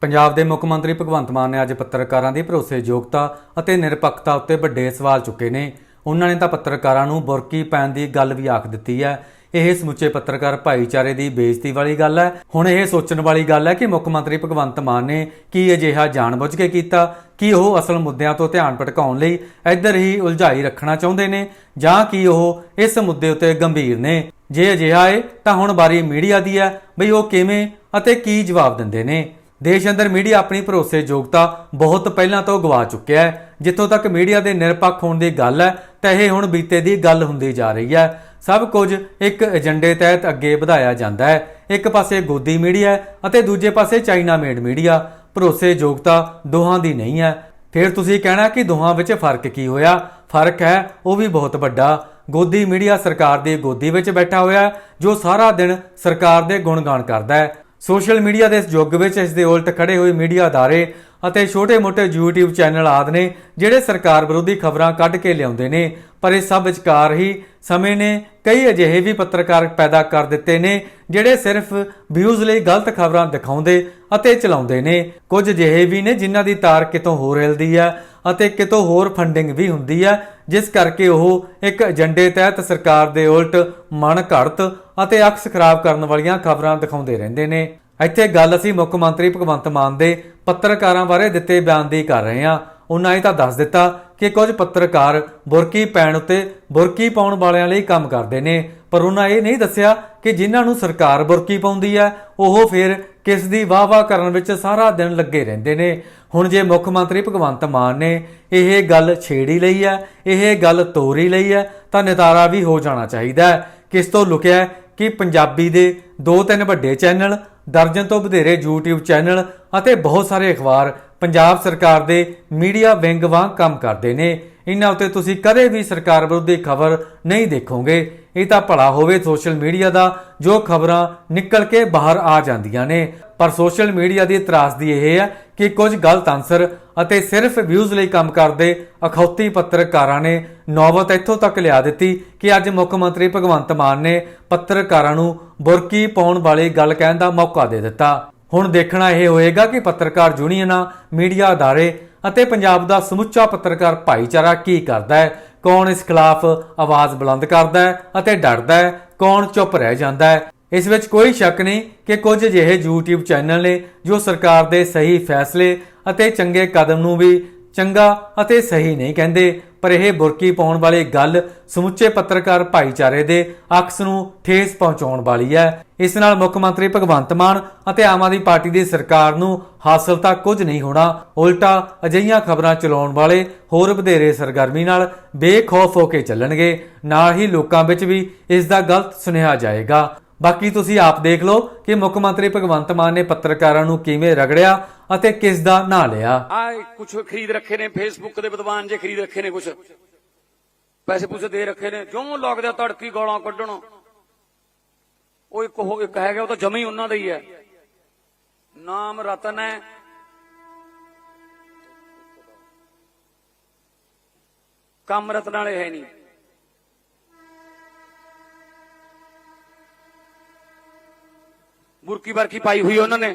ਪੰਜਾਬ ਦੇ ਮੁੱਖ ਮੰਤਰੀ ਭਗਵੰਤ ਮਾਨ ਨੇ ਅੱਜ ਪੱਤਰਕਾਰਾਂ ਦੀ ਭਰੋਸੇਯੋਗਤਾ ਅਤੇ ਨਿਰਪੱਖਤਾ ਉੱਤੇ ਵੱਡੇ ਸਵਾਲ ਚੁੱਕੇ ਨੇ। ਉਹਨਾਂ ਨੇ ਤਾਂ ਪੱਤਰਕਾਰਾਂ ਨੂੰ ਬੁਰਕੀ ਪੈਣ ਦੀ ਗੱਲ ਵੀ ਆਖ ਦਿੱਤੀ ਹੈ। ਇਹ ਸਮੁੱਚੇ ਪੱਤਰਕਾਰ ਭਾਈਚਾਰੇ ਦੀ ਬੇਇੱਜ਼ਤੀ ਵਾਲੀ ਗੱਲ ਹੈ। ਹੁਣ ਇਹ ਸੋਚਣ ਵਾਲੀ ਗੱਲ ਹੈ ਕਿ ਮੁੱਖ ਮੰਤਰੀ ਭਗਵੰਤ ਮਾਨ ਨੇ ਕੀ ਅਜਿਹਾ ਜਾਣਬੁੱਝ ਕੇ ਕੀਤਾ, ਕਿ ਉਹ ਅਸਲ ਮੁੱਦਿਆਂ ਤੋਂ ਧਿਆਨ ਭਟਕਾਉਣ ਲਈ ਇੱਧਰ ਹੀ ਉਲਝਾਈ ਰੱਖਣਾ ਚਾਹੁੰਦੇ ਨੇ ਜਾਂ ਕਿ ਉਹ ਇਸ ਮੁੱਦੇ ਉੱਤੇ ਗੰਭੀਰ ਨੇ। ਜੇ ਅਜਿਹਾ ਹੈ ਤਾਂ ਹੁਣ ਬਾਰੀ ਮੀਡੀਆ ਦੀ ਹੈ ਬਈ ਉਹ ਕਿਵੇਂ ਅਤੇ ਕੀ ਜਵਾਬ ਦਿੰਦੇ ਨੇ। ਦੇਸ਼ ਅੰਦਰ ਮੀਡੀਆ ਆਪਣੀ ਭਰੋਸੇਯੋਗਤਾ ਬਹੁਤ ਪਹਿਲਾਂ ਤੋਂ ਗਵਾ ਚੁੱਕਿਆ ਹੈ। ਜਿੱਥੋਂ ਤੱਕ ਮੀਡੀਆ ਦੇ ਨਿਰਪੱਖ ਹੋਣ ਦੀ ਗੱਲ ਹੈ, ਤਾਂ ਇਹ ਹੁਣ ਬੀਤੇ ਦੀ ਗੱਲ ਹੁੰਦੀ ਜਾ ਰਹੀ ਹੈ। ਸਭ ਕੁਝ ਇੱਕ ਏਜੰਡੇ ਤਹਿਤ ਅੱਗੇ ਵਧਾਇਆ ਜਾਂਦਾ ਹੈ। ਇੱਕ ਪਾਸੇ ਗੋਦੀ ਮੀਡੀਆ ਹੈ ਅਤੇ ਦੂਜੇ ਪਾਸੇ ਚਾਈਨਾ ਮੇਡ ਮੀਡੀਆ। ਭਰੋਸੇਯੋਗਤਾ ਦੋਹਾਂ ਦੀ ਨਹੀਂ ਹੈ। ਫਿਰ ਤੁਸੀਂ ਕਹਿਣਾ ਕਿ ਦੋਹਾਂ ਵਿੱਚ ਫ਼ਰਕ ਕੀ ਹੋਇਆ? ਫ਼ਰਕ ਹੈ, ਉਹ ਵੀ ਬਹੁਤ ਵੱਡਾ। ਗੋਦੀ ਮੀਡੀਆ ਸਰਕਾਰ ਦੀ ਗੋਦੀ ਵਿੱਚ ਬੈਠਾ ਹੋਇਆ ਜੋ ਸਾਰਾ ਦਿਨ ਸਰਕਾਰ ਦੇ ਗੁਣਗਾਨ ਕਰਦਾ ਹੈ। ਸੋਸ਼ਲ ਮੀਡੀਆ ਦੇ ਇਸ ਯੁੱਗ ਵਿੱਚ ਇਸ ਦੇ ਉਲਟ ਖੜੇ ਹੋਏ ਮੀਡੀਆ ਅਦਾਰੇ ਅਤੇ ਛੋਟੇ-ਮੋਟੇ YouTube ਚੈਨਲ ਆਦਿ ਨੇ ਜਿਹੜੇ ਸਰਕਾਰ ਵਿਰੋਧੀ ਖਬਰਾਂ ਕੱਢ ਕੇ ਲਿਆਉਂਦੇ ਨੇ, ਪਰ ਇਹ ਸਭ ਵਿਚਕਾਰ ਹੀ ਸਮੇਂ ਨੇ ਕਈ ਅਜਿਹੇ ਵੀ ਪੱਤਰਕਾਰ ਪੈਦਾ ਕਰ ਦਿੱਤੇ ਨੇ ਜਿਹੜੇ ਸਿਰਫ ਵਿਊਜ਼ ਲਈ ਗਲਤ ਖਬਰਾਂ ਦਿਖਾਉਂਦੇ ਅਤੇ ਚਲਾਉਂਦੇ ਨੇ। ਕੁਝ ਅਜਿਹੇ ਵੀ ਨੇ ਜਿਨ੍ਹਾਂ ਦੀ ਤਾਰ ਕਿਤੋਂ ਹੋਰ ਹਿਲਦੀ ਹੈ ਅਤੇ ਕਿਤੋਂ ਹੋਰ ਫੰਡਿੰਗ ਵੀ ਹੁੰਦੀ ਹੈ, ਜਿਸ ਕਰਕੇ ਉਹ ਇੱਕ ਏਜੰਡੇ ਤਹਿਤ ਸਰਕਾਰ ਦੇ ਉਲਟ ਮਨ ਘੜਤ ਅਤੇ ਅਕਸ ਖਰਾਬ ਕਰਨ ਵਾਲੀਆਂ ਖਬਰਾਂ ਦਿਖਾਉਂਦੇ ਰਹਿੰਦੇ ਨੇ। ਇੱਥੇ ਗੱਲ ਅਸੀਂ ਮੁੱਖ ਮੰਤਰੀ ਭਗਵੰਤ ਮਾਨ ਦੇ ਪੱਤਰਕਾਰਾਂ ਬਾਰੇ ਦਿੱਤੇ ਬਿਆਨ ਦੀ ਕਰ ਰਹੇ ਹਾਂ। ਉਹਨਾਂ ਇਹ ਤਾਂ ਦੱਸ ਦਿੱਤਾ ਕਿ ਕੁਝ ਪੱਤਰਕਾਰ ਬੁਰਕੀ ਪੈਣ ਉੱਤੇ ਬੁਰਕੀ ਪਾਉਣ ਵਾਲਿਆਂ ਲਈ ਕੰਮ ਕਰਦੇ ਨੇ, ਪਰ ਉਹਨਾਂ ਇਹ ਨਹੀਂ ਦੱਸਿਆ ਕਿ ਜਿਨ੍ਹਾਂ ਨੂੰ ਸਰਕਾਰ ਬੁਰਕੀ ਪਾਉਂਦੀ ਹੈ, ਉਹ ਫਿਰ ਕਿਸ ਦੀ ਵਾਹ-ਵਾਹ ਕਰਨ ਵਿੱਚ ਸਾਰਾ ਦਿਨ ਲੱਗੇ ਰਹਿੰਦੇ ਨੇ। ਹੁਣ ਜੇ ਮੁੱਖ ਮੰਤਰੀ ਭਗਵੰਤ ਮਾਨ ਨੇ ਇਹ ਗੱਲ ਛੇੜੀ ਲਈ ਹੈ, ਇਹ ਗੱਲ ਤੋਰੀ ਲਈ ਹੈ, ਤਾਂ ਨਿਤਾਰਾ ਵੀ ਹੋ ਜਾਣਾ ਚਾਹੀਦਾ ਹੈ। ਕਿਸ ਤੋਂ ਲੁਕਿਆ ਕਿ ਪੰਜਾਬੀ ਦੇ ਦੋ ਤਿੰਨ ਵੱਡੇ ਚੈਨਲ, ਦਰਜਨ ਤੋਂ ਵਧੇਰੇ YouTube ਚੈਨਲ ਅਤੇ ਬਹੁਤ ਸਾਰੇ ਅਖਬਾਰ ਪੰਜਾਬ ਸਰਕਾਰ ਦੇ ਮੀਡੀਆ ਵਿੰਗ ਵਾਂਗ ਕੰਮ ਕਰਦੇ ਨੇ। ਇਹਨਾਂ ਉੱਤੇ ਤੁਸੀਂ ਕਦੇ ਵੀ ਸਰਕਾਰ ਵਿਰੋਧੀ ਖਬਰ ਨਹੀਂ ਦੇਖੋਗੇ। ਇਹ ਤਾਂ ਭਲਾ ਹੋਵੇ ਸੋਸ਼ਲ ਮੀਡੀਆ ਦਾ, ਜੋ ਖਬਰਾਂ ਨਿਕਲ ਕੇ ਬਾਹਰ ਆ ਜਾਂਦੀਆਂ ਨੇ। ਪਰ ਸੋਸ਼ਲ ਮੀਡੀਆ ਦੀ ਤਰਾਸਦੀ ਇਹ ਹੈ ਕਿ ਕੁਝ ਗਲਤ ਆਨਸਰ ਅਤੇ ਸਿਰਫ ਵਿਊਜ਼ ਲਈ ਕੰਮ ਕਰਦੇ ਅਖੌਤੀ ਪੱਤਰਕਾਰਾਂ ਨੇ ਨੌਬਤ ਇੱਥੋਂ ਤੱਕ ਲਿਆ ਦਿੱਤੀ ਕਿ ਅੱਜ ਮੁੱਖ ਮੰਤਰੀ ਭਗਵੰਤ ਮਾਨ ਨੇ ਪੱਤਰਕਾਰਾਂ ਨੂੰ ਬੁਰਕੀ ਪਾਉਣ ਵਾਲੀ ਗੱਲ ਕਹਿਣ ਦਾ ਮੌਕਾ ਦੇ ਦਿੱਤਾ। ਹੁਣ ਦੇਖਣਾ ਇਹ ਹੋਏਗਾ ਕਿ ਪੱਤਰਕਾਰ ਯੂਨੀਅਨਾਂ, ਮੀਡੀਆ ਅਦਾਰੇ ਅਤੇ ਪੰਜਾਬ ਦਾ ਸਮੁੱਚਾ ਪੱਤਰਕਾਰ ਭਾਈਚਾਰਾ ਕੀ ਕਰਦਾ ਹੈ? ਕੌਣ ਇਸ ਖਿਲਾਫ ਆਵਾਜ਼ ਬੁਲੰਦ ਕਰਦਾ ਹੈ ਅਤੇ ਡਰਦਾ ਹੈ? ਕੌਣ ਚੁੱਪ ਰਹਿ ਜਾਂਦਾ ਹੈ? ਇਸ ਵਿੱਚ ਕੋਈ ਸ਼ੱਕ ਨਹੀਂ ਕਿ ਕੁਝ ਅਜਿਹੇ YouTube ਚੈਨਲ ਨੇ ਜੋ ਸਰਕਾਰ ਦੇ ਸਹੀ ਫੈਸਲੇ ਅਤੇ ਚੰਗੇ ਕਦਮ ਨੂੰ ਵੀ ਚੰਗਾ ਅਤੇ ਸਹੀ ਨਹੀਂ ਕਹਿੰਦੇ, ਪਰ ਇਹ ਬੁਰਕੀ ਪਾਉਣ ਵਾਲੀ ਗੱਲ ਸਮੁੱਚੇ ਪੱਤਰਕਾਰ ਭਾਈਚਾਰੇ ਦੇ ਅਕਸ ਨੂੰ ਠੇਸ ਪਹੁੰਚਾਉਣ ਵਾਲੀ ਹੈ। ਇਸ ਨਾਲ ਮੁੱਖ ਮੰਤਰੀ ਭਗਵੰਤ ਮਾਨ ਅਤੇ ਆਮ ਆਦਮੀ ਪਾਰਟੀ ਦੀ ਸਰਕਾਰ ਨੂੰ ਹਾਸਲ ਤਾਂ ਕੁਝ ਨਹੀਂ ਹੋਣਾ, ਉਲਟਾ ਅਜਈਆਂ ਖਬਰਾਂ ਚਲਾਉਣ ਵਾਲੇ ਹੋਰ ਵਧੇਰੇ ਸਰਗਰਮੀ ਨਾਲ ਬੇਖੌਫ ਹੋ ਕੇ ਚੱਲਣਗੇ। ਨਾਲ ਹੀ ਲੋਕਾਂ ਵਿੱਚ ਵੀ ਇਸ ਦਾ ਗਲਤ ਸੁਨੇਹਾ ਜਾਏਗਾ। ਬਾਕੀ ਤੁਸੀਂ ਆਪ ਦੇਖ ਲਓ ਕਿ ਮੁੱਖ ਮੰਤਰੀ ਭਗਵੰਤ ਮਾਨ ਨੇ ਪੱਤਰਕਾਰਾਂ ਨੂੰ ਕਿਵੇਂ ਰਗੜਿਆ ਅਤੇ ਕਿਸ ਦਾ ਨਾਂ ਲਿਆ? ਆ ਕੁਝ ਖਰੀਦ ਰੱਖੇ ਨੇ ਫੇਸਬੁੱਕ ਦੇ ਵਿਦਵਾਨ ਜੇ ਖਰੀਦ ਰੱਖੇ ਨੇ ਕੁਝ ਪੈਸੇ ਪੂਸੇ ਦੇ ਰੱਖੇ ਨੇ, ਕਿਉਂ ਲੱਗਦਾ ਤੜਕੀ ਗੋਲਾਂ ਕੱਢਣ? ਉਹ ਇੱਕ ਹੋ ਇੱਕ ਹੈਗਾ, ਉਹ ਤਾਂ ਜਮੀ ਉਹਨਾਂ ਦਾ ਹੀ ਹੈ। ਨਾਮ ਰਤਨ ਹੈ। ਕੰਮ ਰਤਨ ਵਾਲੇ ਹੈ ਨਹੀਂ। ਬੁਰਕੀ ਬਰਕੀ ਪਾਈ ਹੋਈ ਉਹਨਾਂ ਨੇ।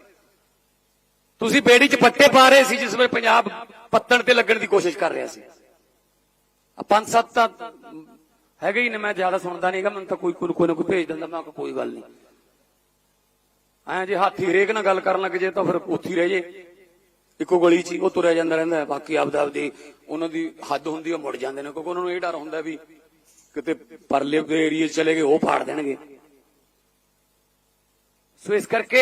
ਤੁਸੀਂ ਬੇੜੀ 'ਚ ਪੱਟੇ ਪਾ ਰਹੇ ਸੀ, ਜਿਸ ਵੇਲੇ ਪੰਜਾਬ ਪੱਤਣ ਤੇ ਲੱਗਣ ਦੀ ਕੋਸ਼ਿਸ਼ ਕਰ ਰਿਹਾ ਸੀ। ਆ ਪੰਜ ਸੱਤ ਤਾਂ ਹੈਗੇ ਹੀ ਨੇ, ਮੈਂ ਜ਼ਿਆਦਾ ਸੁਣਦਾ ਨਹੀਂਗਾ ਮੈਨੂੰ ਤਾਂ ਕੋਈ ਕੋਈ ਨਾ ਕੋਈ ਭੇਜ ਦਿੰਦਾ, ਮੈਂ ਕੋਈ ਗੱਲ ਨਹੀਂ ਐਂ ਜੇ ਹਾਥੀ ਰੇਕ ਨਾਲ ਗੱਲ ਕਰਨ ਲੱਗ ਜੇ, ਤਾਂ ਫਿਰ ਉੱਥੇ ਹੀ ਰਹਿ ਜੇ। ਇੱਕੋ ਗਲੀ 'ਚ ਹੀ ਉਹ ਤੁਰਿਆ ਜਾਂਦਾ ਰਹਿੰਦਾ ਬਾਕੀ ਆਪਦਾ ਆਪਦੀ ਉਹਨਾਂ ਦੀ ਹੱਦ ਹੁੰਦੀ ਉਹ ਮੁੜ ਜਾਂਦੇ ਨੇ, ਕਿਉਂਕਿ ਉਹਨਾਂ ਨੂੰ ਇਹ ਡਰ ਹੁੰਦਾ ਵੀ ਕਿਤੇ ਪਰਲੇ ਏਰੀਏ ਚਲੇ ਗਏ, ਉਹ ਫਾੜ ਦੇਣਗੇ। ਸੋ ਇਸ ਕਰਕੇ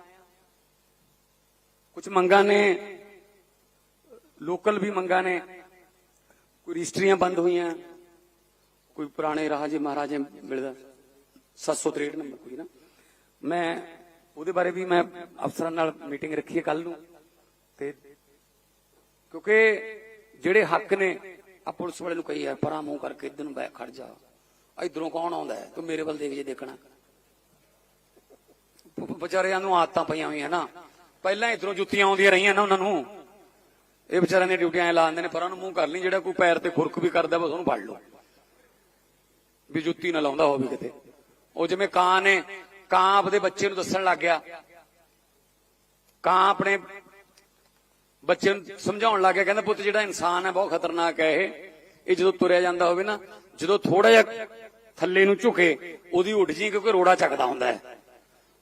ਕੁਝ ਮੰਗਾਂ ਨੇ ਲੋਕਲ ਵੀ ਮੰਗਾਂ ਨੇ, ਕੋਈ ਰਜਿਸਟਰੀਆਂ ਬੰਦ ਹੋਈਆਂ, ਕੋਈ ਪੁਰਾਣੇ ਰਾਜੇ ਮਹਾਰਾਜੇ ਮਿਲਦਾ 763 ਨੰਬਰ ਕੋਈ ਨਾ। ਮੈਂ ਉਹਦੇ ਬਾਰੇ ਵੀ ਮੈਂ ਅਫਸਰਾਂ ਨਾਲ ਮੀਟਿੰਗ ਰੱਖੀ ਹੈ ਕੱਲ ਨੂੰ, ਤੇ ਕਿਉਂਕਿ ਜਿਹੜੇ ਹੱਕ ਨੇ ਆ ਪੁਲਿਸ ਵਾਲੇ ਨੂੰ ਕਹੀ ਹੈ, ਪਰਾਂ ਮੂੰਹ ਕਰਕੇ ਇਧਰ ਨੂੰ ਬੈ ਖੜ ਜਾ। ਇਧਰੋਂ ਕੌਣ ਆਉਂਦਾ ਹੈ? ਤੂੰ ਮੇਰੇ ਵੱਲ ਦੇਖ ਜੇ ਦੇਖਣਾ। ਵਿਚਾਰਿਆਂ ਨੂੰ ਆਦਤਾਂ ਪਈਆਂ ਹੋਈਆਂ ਨਾ। ਪਹਿਲਾਂ ਇਧਰੋਂ ਜੁੱਤੀਆਂ ਆਉਂਦੀਆਂ ਰਹੀਆਂ ਨਾ ਉਹਨਾਂ ਨੂੰ। ਇਹ ਵਿਚਾਰਿਆਂ ਦੀਆਂ ਡਿਊਟੀਆਂ ਐ ਲਾ ਨੇ, ਪਰਾਂ ਨੂੰ ਮੂੰਹ ਕਰ ਲਈ, ਜਿਹੜਾ ਕੋਈ ਪੈਰ ਤੇ ਖੁਰਕ ਵੀ ਕਰਦਾ, ਬਸ ਉਹਨੂੰ ਫੜ ਲਓ। ਵੀ ਜੁੱਤੀ ਨਾ ਲਾਉਂਦਾ ਹੋਵੇ ਕਿਤੇ। ਉਹ ਜਿਵੇਂ ਕਾਂ ਨੇ, ਕਾਂ ਆਪਦੇ ਬੱਚੇ ਨੂੰ ਦੱਸਣ ਲੱਗ ਗਿਆ। ਕਾਂ ਆਪਣੇ ਬੱਚੇ ਨੂੰ ਸਮਝਾਉਣ ਲੱਗ ਗਿਆ, ਕਹਿੰਦਾ, ਪੁੱਤ, ਜਿਹੜਾ ਇਨਸਾਨ ਹੈ, ਬਹੁਤ ਖਤਰਨਾਕ ਹੈ ਇਹ। ਇਹ ਜਦੋਂ ਤੁਰਿਆ ਜਾਂਦਾ ਹੋਵੇ ਨਾ, ਜਦੋਂ ਥੋੜਾ ਜਿਹਾ ਥੱਲੇ ਨੂੰ ਝੁਕੇ, ਉਹਦੀ ਉੱਡ ਜੀ, ਕਿਉਂਕਿ ਰੋੜਾ ਚੱਕਦਾ ਹੁੰਦਾ ਹੈ।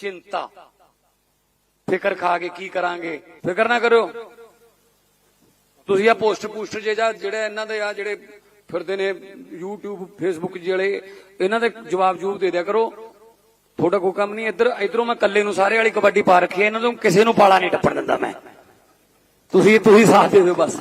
ਚਿੰਤਾ। ਫਿਕਰ ਖਾ ਕੇ ਕੀ ਕਰਾਂਗੇ? ਫਿਕਰ ਨਾ ਕਰੋ ਤੁਸੀਂ ਆ ਪੋਸਟ ਪੋਸਟਰ ਜੇ ਜਾਂ ਜਿਹੜੇ ਇਹਨਾਂ ਦੇ ਆ ਜਿਹੜੇ ਫਿਰਦੇ ਨੇ YouTube, Facebook ਜਿਹੜੇ, ਇਹਨਾਂ ਦੇ ਜਵਾਬ ਜੂਬ ਦੇ ਦਿਆ ਕਰੋ। ਤੁਹਾਡਾ ਕੋਈ ਕੰਮ ਨਹੀਂ। ਇੱਧਰ ਇਧਰੋਂ ਮੈਂ ਇਕੱਲੇ ਨੂੰ ਸਾਰੇ ਵਾਲੀ ਕਬੱਡੀ ਪਾ ਰੱਖੀ ਹੈ। ਇਹਨਾਂ ਤੋਂ ਕਿਸੇ ਨੂੰ ਪਾਲਾ ਨਹੀਂ ਟੱਪਣ ਦਿੰਦਾ ਮੈਂ। ਤੁਸੀਂ ਤੁਸੀਂ ਸਾਥ ਦੇ ਦਿਓ ਬਸ।